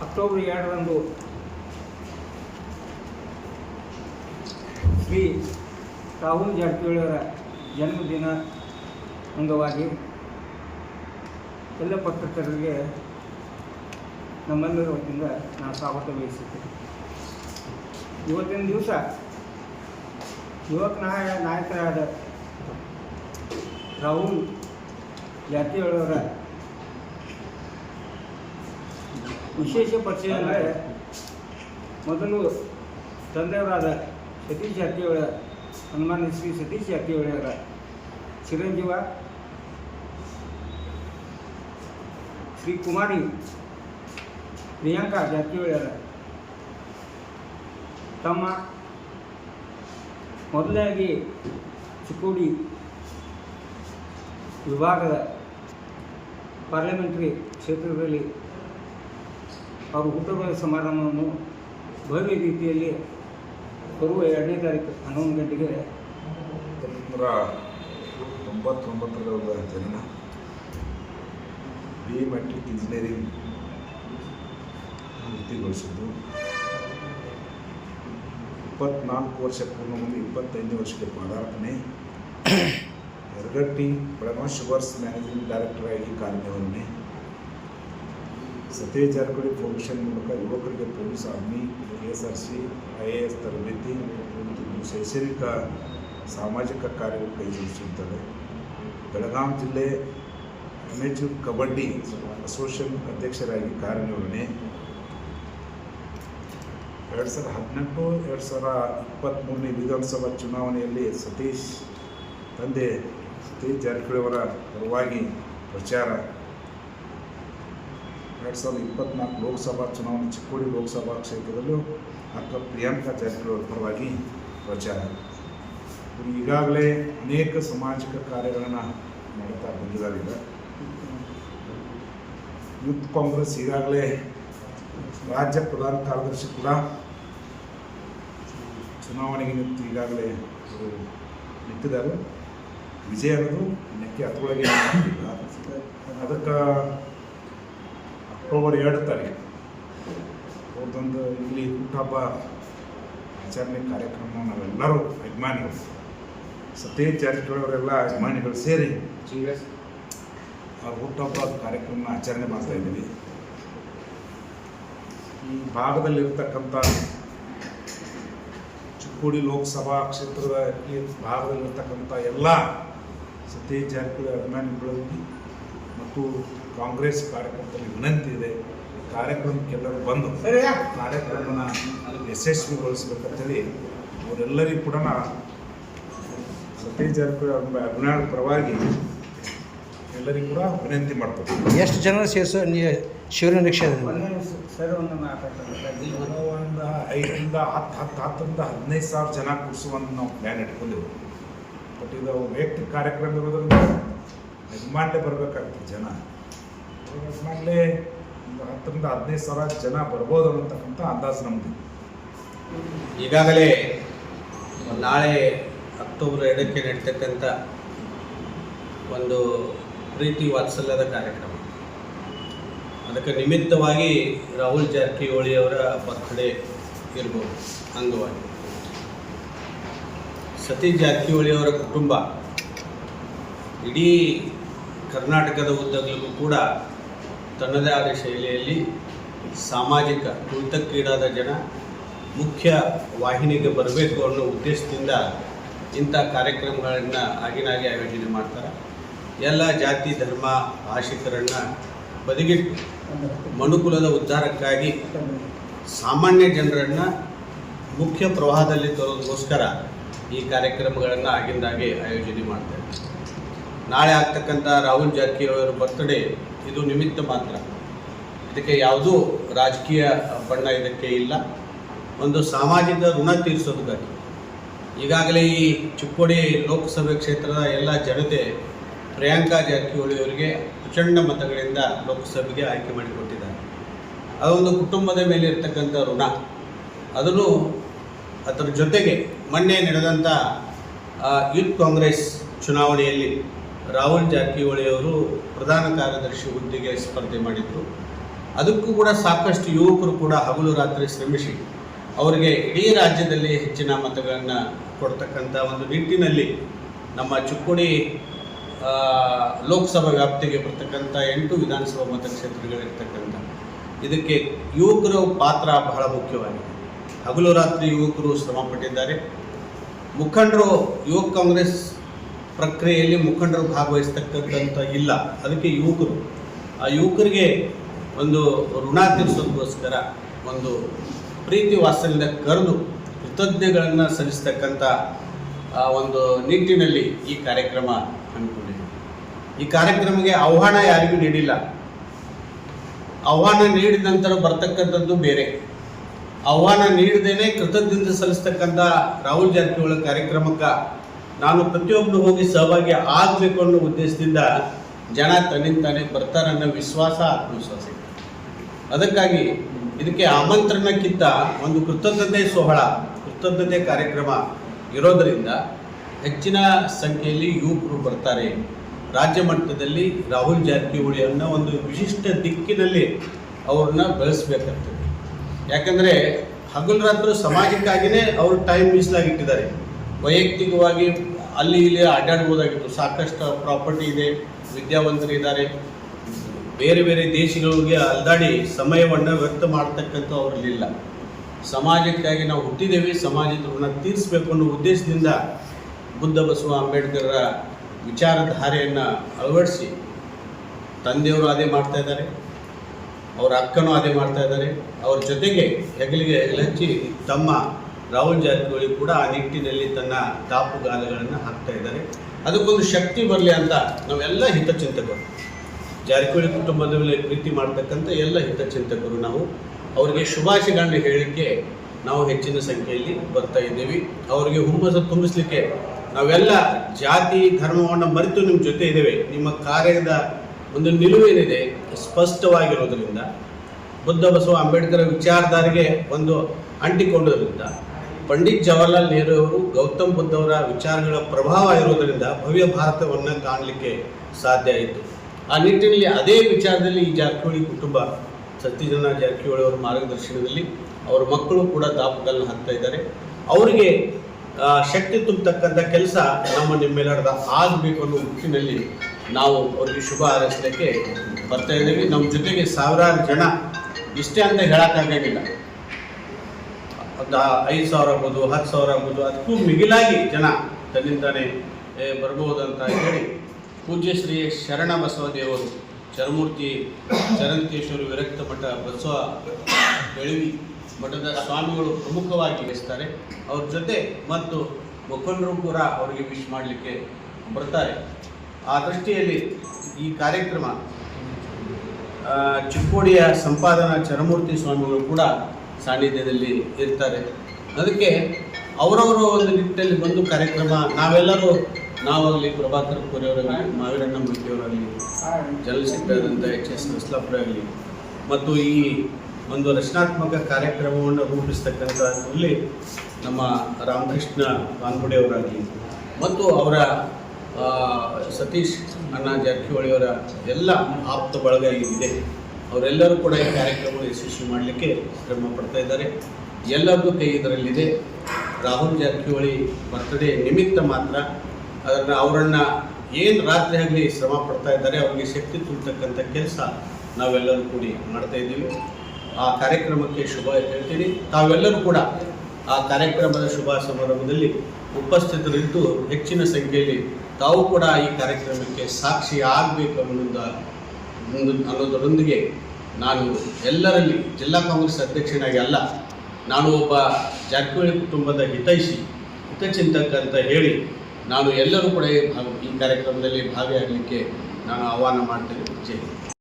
October ಎರಡರಂದು ಶ್ರೀ ರಾಹುಲ್ ಜಾರಕಿಹೊಳಿಯವರ ಜನ್ಮದಿನ ಅಂಗವಾಗಿ ಎಲ್ಲ ಪತ್ರಕರ್ತರಿಗೆ ನಮ್ಮೆಲ್ಲರ ವತಿಯಿಂದ ನಾನು ಸ್ವಾಗತ ಬಯಸುತ್ತೇನೆ ಇವತ್ತಿನ ದಿವಸ ಯುವಕ ನಾಯ ನಾಯಕರಾದ ರಾಹುಲ್ ಜಾರಕಿಹೊಳಿಯವರ ವಿಶೇಷ ಪರಿಚಯ ಅಂದರೆ ಮೊದಲು ತಂದೆಯವರಾದ ಸತೀಶ್ ಜಾರಕಿಹೊಳಿ ಹನುಮಾನ ಶ್ರೀ ಸತೀಶ್ ಜಾರಕಿಹೊಳಿಯವರ ಚಿರಂಜೀವ ಶ್ರೀ ಕುಮಾರಿ ಪ್ರಿಯಾಂಕಾ ಜಾರಕಿಹೊಳಿಯವರ ತಮ್ಮ ಮೊದಲಾಗಿ ಚಿಕ್ಕೋಡಿ ವಿಭಾಗದ ಪಾರ್ಲಿಮೆಂಟ್ರಿ ಕ್ಷೇತ್ರದಲ್ಲಿ ಅವರು ಹುಟ್ಟುಹಬ್ಬದ ಸಮಾರಂಭವನ್ನು ಭವ್ಯ ರೀತಿಯಲ್ಲಿ ಬರುವ ಎರಡನೇ ತಾರೀಕು ಹನ್ನೊಂದು ಗಂಟೆಗೆ ಹತ್ತೊಂಬತ್ತರ ತೊಂಬತ್ತೊಂಬತ್ತರ ಜನನ ಬಿ ಮೆಟ್ರಿಕ್ ಇಂಜಿನಿಯರಿಂಗ್ ವೃತ್ತಿಗೊಳಿಸಿದ್ದು ಇಪ್ಪತ್ನಾಲ್ಕು ವರ್ಷ ಪೂರ್ಣಗೊಂಡು ಇಪ್ಪತ್ತೈದನೇ ವರ್ಷಕ್ಕೆ ಪಾದಾರ್ಪಣೆ. Yaragatti Belagavi sugars managing director ಆಗಿ ಕಾರ್ಯನಿರ್ವಹಣೆ. ಸತೀಶ್ ಜಾರಕಿಹೊಳಿ ಫೌಂಡೇಶನ್ ಮೂಲಕ ಯುವಕರಿಗೆ police army K S R C I A S ತರಬೇತಿ ಶೈಕ್ಷಣಿಕ, ಸಾಮಾಜಿಕ ಕಾರ್ಯಗಳು ಕೈಗೊಳಿಸುತ್ತದೆ ಬೆಳಗಾವಿ ಜಿಲ್ಲೆ ಅಮೇಚೂರ್ ಕಬಡ್ಡಿ ಅಸೋಸಿಯೇಷನ್ ಅಧ್ಯಕ್ಷರಾಗಿ ಕಾರ್ಯನಿರ್ವಹಣೆ. ಎರಡು ಸಾವಿರದ ಹದಿನೆಂಟು, ಎರಡು ಸಾವಿರ ಇಪ್ಪತ್ತ್ಮೂರನೇ ವಿಧಾನಸಭಾ ಚುನಾವಣೆಯಲ್ಲಿ ಸತೀಶ್ ತಂದೆ ಸತೀಶ್ ಜಾರಕಿಹೊಳಿ ಅವರ ಪರವಾಗಿ ಪ್ರಚಾರ ಎರಡು ಸಾವಿರದ ಇಪ್ಪತ್ತ್ನಾಲ್ಕು ಲೋಕಸಭಾ ಚುನಾವಣೆ, ಚಿಕ್ಕೋಡಿ ಲೋಕಸಭಾ ಕ್ಷೇತ್ರದಲ್ಲೂ ಅಕ್ಕ ಪ್ರಿಯಾಂಕಾ ಜಾರಕಿಹೊಳಿ ಪರವಾಗಿ ಪ್ರಚಾರ. ಈಗಾಗಲೇ ಅನೇಕ ಸಾಮಾಜಿಕ ಕಾರ್ಯಗಳನ್ನು ಮಾಡ್ತಾ ಬಂದಿದ್ದಾರೆ ಈಗ ಯೂತ್ ಕಾಂಗ್ರೆಸ್ ಈಗಾಗಲೇ ರಾಜ್ಯ ಪ್ರಧಾನ ಕಾರ್ಯದರ್ಶಿ ಕೂಡ ಚುನಾವಣೆಗೆ ನಿಂತು ಈಗಾಗಲೇ ಅವರು ನಿಂತಿದ್ದಾರೆ. ವಿಜಯ ಅನ್ನೋದು ನೆಕ್ಕೆ ಹತ್ತೊಳಗೆ ಅದಕ್ಕೆ ಅಕ್ಟೋಬರ್ ಎರಡು ತಾರೀಕು. ಅವ್ರದ್ದೊಂದು ಇಲ್ಲಿ ಹುಟ್ಟುಹಬ್ಬ ಆಚರಣೆ ಕಾರ್ಯಕ್ರಮ ನಾವೆಲ್ಲರೂ ಅಭಿಮಾನಿಗಳು. ಸತ್ಯ ಯಜಮಾನಿಗಳು ಅಭಿಮಾನಿಗಳು ಸೇರಿ ಅವ್ರ ಹುಟ್ಟುಹಬ್ಬ ಕಾರ್ಯಕ್ರಮ ಆಚರಣೆ ಮಾಡ್ತಾ ಇದ್ದೀವಿ. ಈ ಭಾಗದಲ್ಲಿರ್ತಕ್ಕಂಥ ಚಿಕ್ಕೋಡಿ ಲೋಕಸಭಾ ಕ್ಷೇತ್ರದ ಈ ಭಾಗದಲ್ಲಿರ್ತಕ್ಕಂಥ ಎಲ್ಲ ಸತೀಶ್ ಜಾರಕಿಹೊಳಿ ಅಭಿಮಾನಿಗಳಲ್ಲಿ ಮತ್ತು ಕಾಂಗ್ರೆಸ್ ಕಾರ್ಯಕರ್ತರಿಗೆ ವಿನಂತಿ ಇದೆ. ಕಾರ್ಯಕ್ರಮಕ್ಕೆಲ್ಲರೂ ಬಂದು ಕಾರ್ಯಕ್ರಮನ ಯಶಸ್ವಿಗೊಳಿಸ್ಬೇಕಂತೇಳಿ ಅವರೆಲ್ಲರಿಗೂ ಕೂಡ ಸತೀಶ್ ಜಾರಕಿಹೊಳಿ ಅವ್ರ ಅಭಿಮಾನ ಪರವಾಗಿ ಎಲ್ಲರಿಗೂ ಕೂಡ ವಿನಂತಿ ಮಾಡ್ತೀವಿ ಎಷ್ಟು ಜನ ಸೇರಿಸೋ ಶಿವನ ನಿರೀಕ್ಷೆ ಸರ್ ಒಂದು ಮಾತಾಡ್ತಾರೆ ಒಂದು ಐದರಿಂದ ಹತ್ತು ಹತ್ತು ಹತ್ತರಿಂದ ಹದಿನೈದು ಸಾವಿರ ಜನ ಕೂರಿಸುವಂತ ನಾವು ಪ್ಲ್ಯಾನ್ ಇಟ್ಕೊಂಡಿವಿ ಬಟ್ ಇದು ವೈಯಕ್ತಿಕ ಕಾರ್ಯಕ್ರಮ ಇರೋದ್ರಿಂದ ಯಜಮಾನ್ಲೆ ಬರಬೇಕಾಗ್ತದೆ ಜನ. ಯಜಮಾನ್ಲೆ ಒಂದು ಹತ್ತರಿಂದ ಹದಿನೈದು ಸಾವಿರ ಜನ ಬರ್ಬೋದು ಅನ್ನತಕ್ಕಂಥ ಅಂದಾಜು ನಮ್ಮದು ಈಗಾಗಲೇ ನಾಳೆ ಅಕ್ಟೋಬರ್ ಎರಡಕ್ಕೆ ನಡೀತಕ್ಕಂಥ ಒಂದು ಪ್ರೀತಿ ವಾತ್ಸಲ್ಯದ ಕಾರ್ಯಕ್ರಮ. ಅದಕ್ಕೆ ನಿಮಿತ್ತವಾಗಿ ರಾಹುಲ್ ಜಾರಕಿಹೊಳಿ ಅವರ ಬರ್ತ್ಡೇ ಇರ್ಬೋದು, ಅಂಗವಾಗಿ. ಸತೀಶ್ ಜಾರಕಿಹೊಳಿ ಅವರ ಕುಟುಂಬ, ಇಡೀ ಕರ್ನಾಟಕದ ಉದ್ದಗಲಕ್ಕೂ ಕೂಡ ತನ್ನದೇ ಆದ ಶೈಲಿಯಲ್ಲಿ ಸಾಮಾಜಿಕ ತುಳಿತಕ್ಕೀಡಾದ ಜನ ಮುಖ್ಯ ವಾಹಿನಿಗೆ ಬರಬೇಕು ಅನ್ನೋ ಉದ್ದೇಶದಿಂದ ಇಂಥ ಕಾರ್ಯಕ್ರಮಗಳನ್ನು ಆಗಿನಾಗೆ ಆಯೋಜನೆ ಮಾಡ್ತಾರೆ. ಎಲ್ಲ ಜಾತಿ, ಧರ್ಮ, ಭಾಷಿಕರನ್ನು ಬದಿಗಿಟ್ಟು ಮನುಕುಲದ ಉದ್ಧಾರಕ್ಕಾಗಿ ಸಾಮಾನ್ಯ ಜನರನ್ನು ಮುಖ್ಯ ಪ್ರವಾಹದಲ್ಲಿ ತರೋದಕ್ಕೋಸ್ಕರ ಈ ಕಾರ್ಯಕ್ರಮಗಳನ್ನು ಆಗಿಂದಾಗೆ ಆಯೋಜನೆ ಮಾಡ್ತಾರೆ ನಾಳೆ ಆಗ್ತಕ್ಕಂಥ ರಾಹುಲ್ ಜಾರಕಿಹೊಳಿ ಬರ್ತ್ಡೇ ಇದು ನಿಮಿತ್ತ ಮಾತ್ರ. ಇದಕ್ಕೆ ಯಾವುದೂ ರಾಜಕೀಯ ಬಣ್ಣ ಇದಕ್ಕೆ ಇಲ್ಲ. ಒಂದು ಸಾಮಾಜಿಕ ಋಣ ತೀರಿಸೋದಕ್ಕಾಗಿ. ಈಗಾಗಲೇ ಈ ಚಿಕ್ಕೋಡಿ ಲೋಕಸಭೆ ಕ್ಷೇತ್ರದ ಎಲ್ಲ ಜನತೆ ಪ್ರಿಯಾಂಕಾ ಜಾರಕಿಹೊಳಿ ಅವರಿಗೆ ಪ್ರಚಂಡ ಮತಗಳಿಂದ ಲೋಕಸಭೆಗೆ ಆಯ್ಕೆ ಮಾಡಿಕೊಟ್ಟಿದ್ದಾರೆ. ಅದೊಂದು ಕುಟುಂಬದ ಮೇಲೆ ಇರ್ತಕ್ಕಂಥ ಋಣ. ಅದನ್ನು ಅದರ ಜೊತೆಗೆ ಮೊನ್ನೆ ನಡೆದಂಥ ಯೂತ್ ಕಾಂಗ್ರೆಸ್ ಚುನಾವಣೆಯಲ್ಲಿ ರಾಹುಲ್ ಜಾರಕಿಹೊಳಿ ಅವರು ಪ್ರಧಾನ ಕಾರ್ಯದರ್ಶಿ ಹುದ್ದೆಗೆ ಸ್ಪರ್ಧೆ ಮಾಡಿದರು. ಅದಕ್ಕೂ ಕೂಡ ಸಾಕಷ್ಟು ಯುವಕರು ಕೂಡ ಹಗಲು ರಾತ್ರಿ ಶ್ರಮಿಸಿ ಅವರಿಗೆ ಇಡೀ ರಾಜ್ಯದಲ್ಲಿ ಹೆಚ್ಚಿನ ಮತಗಳನ್ನು ಕೊಡ್ತಕ್ಕಂಥ ಒಂದು ನಿಟ್ಟಿನಲ್ಲಿ ನಮ್ಮ ಚಿಕ್ಕೋಡಿ ಲೋಕಸಭಾ ವ್ಯಾಪ್ತಿಗೆ ಬರ್ತಕ್ಕಂಥ ಎಂಟು ವಿಧಾನಸಭಾ ಮತಕ್ಷೇತ್ರಗಳಿರ್ತಕ್ಕಂಥ ಇದಕ್ಕೆ ಯುವಕರ ಪಾತ್ರ ಬಹಳ ಮುಖ್ಯವಾಗಿದೆ. ಹಗಲು ರಾತ್ರಿ ಯುವಕರು ಶ್ರಮಪಟ್ಟಿದ್ದಾರೆ ಮುಖಂಡರು, ಯುವಕ ಕಾಂಗ್ರೆಸ್ ಪ್ರಕ್ರಿಯೆಯಲ್ಲಿ ಮುಖಂಡರು ಭಾಗವಹಿಸ್ತಕ್ಕಂಥ ಇಲ್ಲ. ಅದಕ್ಕೆ ಯುವಕರು. ಆ ಯುವಕರಿಗೆ ಒಂದು ಋಣ ತೀರಿಸೋದಕ್ಕೋಸ್ಕರ ಒಂದು ಪ್ರೀತಿ ವಾತ್ಸಲ್ಯದ ಕರೆದು ಕೃತಜ್ಞಗಳನ್ನು ಸಲ್ಲಿಸ್ತಕ್ಕಂಥ ಒಂದು ನಿಟ್ಟಿನಲ್ಲಿ ಈ ಕಾರ್ಯಕ್ರಮ ಹಮ್ಮಿಕೊಂಡಿದೆ ಈ ಕಾರ್ಯಕ್ರಮಕ್ಕೆ ಆಹ್ವಾನ ಯಾರಿಗೂ ನೀಡಿಲ್ಲ. ಆಹ್ವಾನ ನೀಡಿದ ನಂತರ ಬರ್ತಕ್ಕಂಥದ್ದು ಬೇರೆ. ಆಹ್ವಾನ ನೀಡದೇನೆ ಕೃತಜ್ಞತೆ ಸಲ್ಲಿಸ್ತಕ್ಕಂಥ ರಾಹುಲ್ ಜಾರಕಿಹೊಳಿ ಕಾರ್ಯಕ್ರಮಕ್ಕೆ ನಾನು ಪ್ರತಿಯೊಬ್ಬರು ಹೋಗಿ ಸಹಭಾಗಿ ಆಗಬೇಕು ಅನ್ನೋ ಉದ್ದೇಶದಿಂದ ಜನ ತನ್ನಿಂತಾನೆ ಬರ್ತಾರೆ ಅನ್ನೋ ವಿಶ್ವಾಸ, ಆತ್ಮವಿಶ್ವಾಸ ಅದಕ್ಕಾಗಿ ಇದಕ್ಕೆ ಆಮಂತ್ರಣಕ್ಕಿಂತ ಒಂದು ಕೃತಜ್ಞತೆ ಸೋಹಳ, ಕೃತಜ್ಞತೆ ಕಾರ್ಯಕ್ರಮ ಇರೋದರಿಂದ ಹೆಚ್ಚಿನ ಸಂಖ್ಯೆಯಲ್ಲಿ ಯುವಕರು ಬರ್ತಾರೆ. ರಾಜ್ಯ ಮಟ್ಟದಲ್ಲಿ ರಾಹುಲ್ ಜಾರಕಿಹೊಳಿ ಅನ್ನೋ ಒಂದು ವಿಶಿಷ್ಟ ದಿಕ್ಕಿನಲ್ಲಿ ಅವ್ರನ್ನ ಬೆಳೆಸ್ಬೇಕಾಗ್ತದೆ ಯಾಕಂದರೆ ಹಗಲು ರಾತ್ರಿ ಸಮಾಜಕ್ಕಾಗಿಯೇ ಅವರು ಟೈಮ್ ಮೀಸಲಾಗಿಟ್ಟಿದ್ದಾರೆ ವೈಯಕ್ತಿಕವಾಗಿ ಅಲ್ಲಿ ಇಲ್ಲಿ ಅಡ್ಡಾಡ್ಬೋದಾಗಿತ್ತು. ಸಾಕಷ್ಟು ಪ್ರಾಪರ್ಟಿ ಇದೆ, ವಿದ್ಯಾವಂತರು ಇದ್ದಾರೆ. ಬೇರೆ ಬೇರೆ ದೇಶಗಳಿಗೆ ಅಲ್ದಾಡಿ ಸಮಯವನ್ನು ವ್ಯರ್ಥ ಮಾಡ್ತಕ್ಕಂಥ ಅವರಲ್ಲಿಲ್ಲ. ಸಮಾಜಕ್ಕಾಗಿ ನಾವು ಹುಟ್ಟಿದ್ದೇವೆ ಸಮಾಜದ ಋಣ ತೀರಿಸಬೇಕು ಅನ್ನೋ ಉದ್ದೇಶದಿಂದ ಬುದ್ಧ ಬಸವ ಅಂಬೇಡ್ಕರ್ರ ವಿಚಾರಧಾರೆಯನ್ನು ಅಳವಡಿಸಿ ತಂದೆಯವರು ಅದೇ ಮಾಡ್ತಾ ಇದ್ದಾರೆ, ಅವರ ಅಕ್ಕನೂ ಅದೇ ಮಾಡ್ತಾ ಇದ್ದಾರೆ. ಅವ್ರ ಜೊತೆಗೆ ಹೆಗಲಿಗೆ ಹೆಗಲಚ್ಚಿ ತಮ್ಮ ರಾಹುಲ್ ಜಾರಕಿಹೊಳಿ ಕೂಡ ಆ ನಿಟ್ಟಿನಲ್ಲಿ ತನ್ನ ದಾಪುಗಾಲಗಳನ್ನು ಹಾಕ್ತಾ ಇದ್ದಾರೆ. ಅದಕ್ಕೊಂದು ಶಕ್ತಿ ಬರಲಿ ಅಂತ ನಾವೆಲ್ಲ ಹಿತಚಿಂತಕರು. ಜಾರಕಿಹೊಳಿ ಕುಟುಂಬದ ಮೇಲೆ ಪ್ರೀತಿ ಮಾಡ್ತಕ್ಕಂಥ ಎಲ್ಲ ಹಿತಚಿಂತಕರು ನಾವು. ಅವರಿಗೆ ಶುಭಾಶಯಗಳನ್ನು ಹೇಳಲಿಕ್ಕೆ ನಾವು ಹೆಚ್ಚಿನ ಸಂಖ್ಯೆಯಲ್ಲಿ ಬರ್ತಾ ಇದ್ದೀವಿ. ಅವರಿಗೆ ಹುಮ್ಮಸ ತುಂಬಿಸಲಿಕ್ಕೆ ನಾವೆಲ್ಲ ಜಾತಿ, ಧರ್ಮವನ್ನು ಮರೆತು ನಿಮ್ಮ ಜೊತೆ ಇದ್ದೇವೆ. ನಿಮ್ಮ ಕಾರ್ಯದ ಒಂದು ನಿಲುವೇನಿದೆ ಸ್ಪಷ್ಟವಾಗಿರೋದರಿಂದ ಬುದ್ಧ ಬಸವ ಅಂಬೇಡ್ಕರ್ ವಿಚಾರಧಾರೆಗೆ ಒಂದು ಅಂಟಿಕೊಂಡೋದ್ರಿಂದ ಪಂಡಿತ್ ಜವಾಹರ್ಲಾಲ್ ನೆಹರು ಅವರು ಗೌತಮ್ ಬುದ್ಧವರ ವಿಚಾರಗಳ ಪ್ರಭಾವ ಇರುವುದರಿಂದ ಭವ್ಯ ಭಾರತವನ್ನು ಕಾಣಲಿಕ್ಕೆ ಸಾಧ್ಯ ಆಯಿತು. ಆ ನಿಟ್ಟಿನಲ್ಲಿ ಅದೇ ವಿಚಾರದಲ್ಲಿ ಈ ಜಾರಕಿಹೊಳಿ ಕುಟುಂಬ ಸತ್ಯಜನ ಜಾರಕಿಹೊಳಿ ಅವರ ಮಾರ್ಗದರ್ಶನದಲ್ಲಿ ಅವರ ಮಕ್ಕಳು ಕೂಡ ದಾಪುಗಾಲನ್ನ ಹಾಕ್ತಾ ಇದ್ದಾರೆ. ಅವರಿಗೆ ಶಕ್ತಿ ತುಂಬತಕ್ಕಂಥ ಕೆಲಸ ನಮ್ಮ ನಿಮ್ಮೆಲ್ಲರದ ಆಗಬೇಕು ಅನ್ನೋ ನಿಟ್ಟಿನಲ್ಲಿ ನಾವು ಅವರಿಗೆ ಶುಭ ಹಾರೈಸಲಿಕ್ಕೆ ಬರ್ತಾ ಇದ್ದೀವಿ. ನಮ್ಮ ಜೊತೆಗೆ ಸಾವಿರಾರು ಜನ ಇಷ್ಟೇ ಅಂತ ಹೇಳೋಕ್ಕಾಗಂಗಿಲ್ಲ ಒಂದು ಐದು ಸಾವಿರ ಆಗ್ಬೋದು, ಹತ್ತು ಸಾವಿರ ಆಗ್ಬೋದು ಅದಕ್ಕೂ ಮಿಗಿಲಾಗಿ ಜನ ತನ್ನಿಂದಾನೆ ಬರಬಹುದಂತ ಬರ್ಬೋದು ಅಂತ ಹೇಳಿ ಪೂಜ್ಯ ಶ್ರೀ ಶರಣ ಬಸವದೇವರು, ಚರಮೂರ್ತಿ ಚರಂತೇಶ್ವರ ವಿರಕ್ತ ಮಠ ಬಸವ ಬೆಳವಿ ಮಠದ ಸ್ವಾಮಿಗಳು ಪ್ರಮುಖವಾಗಿ ಬಯಸ್ತಾರೆ ಅವ್ರ ಜೊತೆ ಮತ್ತು ಮುಖಂಡರು ಕೂಡ ಅವರಿಗೆ ವಿಶ್ ಮಾಡಲಿಕ್ಕೆ ಬರ್ತಾರೆ. ಆ ದೃಷ್ಟಿಯಲ್ಲಿ ಈ ಕಾರ್ಯಕ್ರಮ ಚಿಕ್ಕೋಡಿಯ ಸಂಪಾದನಾ ಚರಮೂರ್ತಿ ಸ್ವಾಮಿಗಳು ಕೂಡ ಸಾನ್ನಿಧ್ಯದಲ್ಲಿ ಇರ್ತಾರೆ. ಅದಕ್ಕೆ ಅವರವರ ಒಂದು ನಿಟ್ಟಿನಲ್ಲಿ ಬಂದು ಕಾರ್ಯಕ್ರಮ, ನಾವೆಲ್ಲರೂ ನಾವಾಗಲಿ ಪ್ರಭಾಕರ್ ಕೋರೆಯವರಾಗಲಿ ಮಾವೀರಣ್ಣ ಮುಟ್ಟಿಯವರಾಗಲಿ ಜಲಸಿದ್ಧಾದಂಥ ಎಚ್ ಎಸ್ ನಸ್ಲಾಪುರ ಮತ್ತು ಈ ಒಂದು ರಚನಾತ್ಮಕ ಕಾರ್ಯಕ್ರಮವನ್ನು ರೂಪಿಸ್ತಕ್ಕಂಥದ್ರಲ್ಲಿ ನಮ್ಮ ರಾಮಕೃಷ್ಣ ಬಾನ್ಗುಡಿಯವರಾಗಲಿ ಮತ್ತು ಅವರ ಸತೀಶ್ ಅಣ್ಣ ಜಾರಕಿಹೊಳಿಯವರ ಎಲ್ಲ ಆಪ್ತ ಬಳಗ ಇದೆ ಅವರೆಲ್ಲರೂ ಕೂಡ ಈ ಕಾರ್ಯಕ್ರಮವನ್ನು ಯಶಸ್ವಿ ಮಾಡಲಿಕ್ಕೆ ಶ್ರಮ ಪಡ್ತಾ ಇದ್ದಾರೆ. ಎಲ್ಲರಿಗೂ ಕೈ ಇದರಲ್ಲಿದೆ ರಾಹುಲ್ ಜಾರಕಿಹೊಳಿ ಬರ್ತಡೇ ನಿಮಿತ್ತ ಮಾತ್ರ ಅದನ್ನು ಅವರನ್ನು ಏನು ರಾತ್ರಿ ಆಗಲಿ ಶ್ರಮ ಪಡ್ತಾ ಇದ್ದಾರೆ, ಅವರಿಗೆ ಶಕ್ತಿ ತುಂಬತಕ್ಕಂಥ ಕೆಲಸ ನಾವೆಲ್ಲರೂ ಕೂಡಿ ಮಾಡ್ತಾ ಇದ್ದೀವಿ. ಆ ಕಾರ್ಯಕ್ರಮಕ್ಕೆ ಶುಭ ಹೇಳ್ತೀನಿ. ತಾವೆಲ್ಲರೂ ಕೂಡ ಆ ಕಾರ್ಯಕ್ರಮದ ಶುಭ ಸಮಾರಂಭದಲ್ಲಿ ಉಪಸ್ಥಿತರಿದ್ದು ಹೆಚ್ಚಿನ ಸಂಖ್ಯೆಯಲ್ಲಿ ತಾವು ಕೂಡ ಈ ಕಾರ್ಯಕ್ರಮಕ್ಕೆ ಸಾಕ್ಷಿ ಆಗಬೇಕು ಅನ್ನೋದ ಒಂದು- ಅನ್ನೋದರೊಂದಿಗೆ ನಾನು ಎಲ್ಲರಲ್ಲಿ ಜಿಲ್ಲಾ ಕಾಂಗ್ರೆಸ್ ಅಧ್ಯಕ್ಷನಾಗಿ ಅಲ್ಲ, ನಾನು ಒಬ್ಬ ಜಾರಕಿಹೊಳಿ ಕುಟುಂಬದ ಹಿತೈಷಿ, ಹಿತಚಿಂತಕ ಅಂತ ಹೇಳಿ ನಾನು ಎಲ್ಲರೂ ಕೂಡ ಈ ಕಾರ್ಯಕ್ರಮದಲ್ಲಿ ಭಾಗಿಯಾಗಲಿಕ್ಕೆ ನಾನು ಆಹ್ವಾನ ಮಾಡ್ತೇನೆ.